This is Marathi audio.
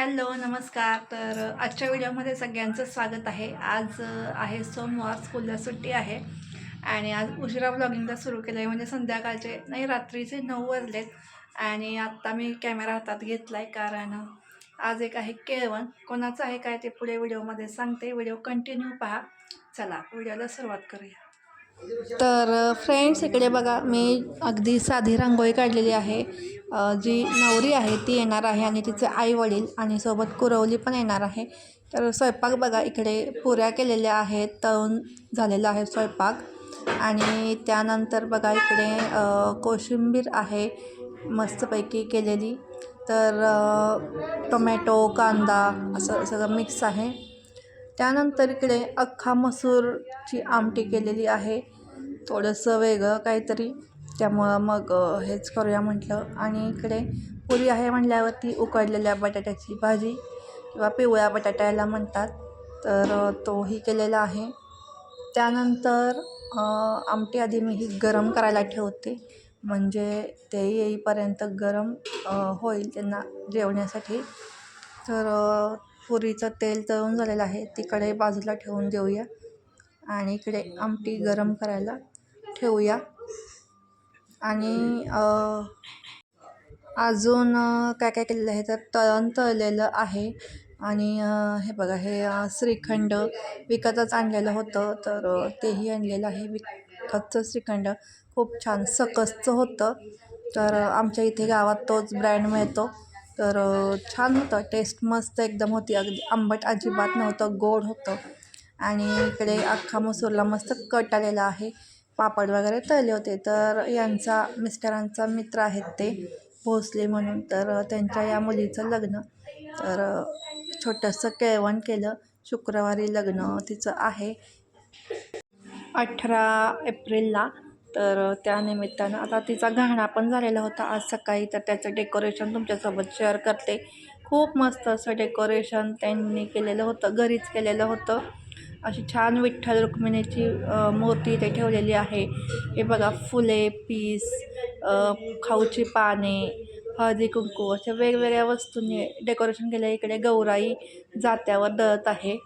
हॅलो नमस्कार. तर आजच्या व्हिडिओमध्ये सगळ्यांचं स्वागत आहे. आज आहे सोमवार स्कूलला सुट्टी आहे. आणि आज उशिरा ब्लॉगिंगला सुरू केलं आहे म्हणजे संध्याकाळचे नाही रात्रीचे नऊ वाजलेत. आणि आत्ता मी कॅमेरा हातात घेतला आहे कारण आज एक आहे केळवण. कोणाचं आहे काय ते पुढे व्हिडिओमध्ये सांगते. व्हिडिओ कंटिन्यू पहा. चला व्हिडिओला सुरुवात करूया. तर फ्रेंड्स इकडे बघा मी अगदी साधी रांगोळी काढलेली आहे. जी नवरी आहे ती येणार आहे आणि तिचे आई वडील आणि सोबत कुरवली पण येणार आहे. तर स्वयंपाक बघा इकडे पुऱ्या केलेल्या आहेत तळून झालेला आहे स्वयंपाक. आणि त्यानंतर बघा इकडे कोशिंबीर आहे मस्तपैकी केलेली. तर टोमॅटो कांदा असं सगळं मिक्स आहे. त्यानंतर इकडे अख्खा मसूरची आमटी केलेली आहे. थोडंसं वेगळं काहीतरी. त्यामुळं मग हेच करूया म्हटलं. आणि इकडे पुरी आहे म्हटल्यावरती उकडलेल्या बटाट्याची भाजी किंवा पिवळ्या बटाट्याला म्हणतात. तर तोही केलेला आहे. त्यानंतर आमटी आधी मी ही गरम करायला ठेवते. म्हणजे ते येईपर्यंत गरम होईल त्यांना जेवण्यासाठी. तर पुरीचं तेल तळून झालेलं आहे. तिकडे बाजूला ठेवून देऊया. आणि इकडे आमटी गरम करायला ठेवूया. आणि अजून काय काय केलेलं आहे? तर तळण तळलेलं आहे. आणि हे बघा हे श्रीखंड विकतच आणलेलं होतं. तर तेही आणलेलं आहे. विकतचं श्रीखंड खूप छान सकसचं होतं. तर आमच्या इथे गावात तोच ब्रँड मिळतो. तर छान होतं. टेस्ट मस्त एकदम होती. अगदी आंबट अजिबात नव्हतं. गोड होतं. आणि इकडे अख्खा मसूरला मस्त कट आलेला आहे. पापड वगैरे तळले होते. तर यांचा मिस्टरांचा मित्र आहेत ते भोसले म्हणून. तर त्यांच्या या मुलीचं लग्न. तर छोटंसं केळवण केलं. शुक्रवारी लग्न तिचं आहे. अठरा एप्रिलला तर त्यानिमित्तानं आता तिचा घाणा पण झालेला होता आज सकाळी तर त्याचं डेकोरेशन तुमच्यासोबत शेअर करते. खूप मस्त असं डेकोरेशन त्यांनी केलेलं होतं घरीच केलेलं होतं. अशी छान विठ्ठल रुक्मिणीची मूर्ती इथे ठेवलेली आहे. हे बघा फुले पीस खाऊची पाने हळदी कुंकू अशा वेगवेगळ्या वस्तूंनी डेकोरेशन केलं इकडे गौराई जात्यावर दळत आहे.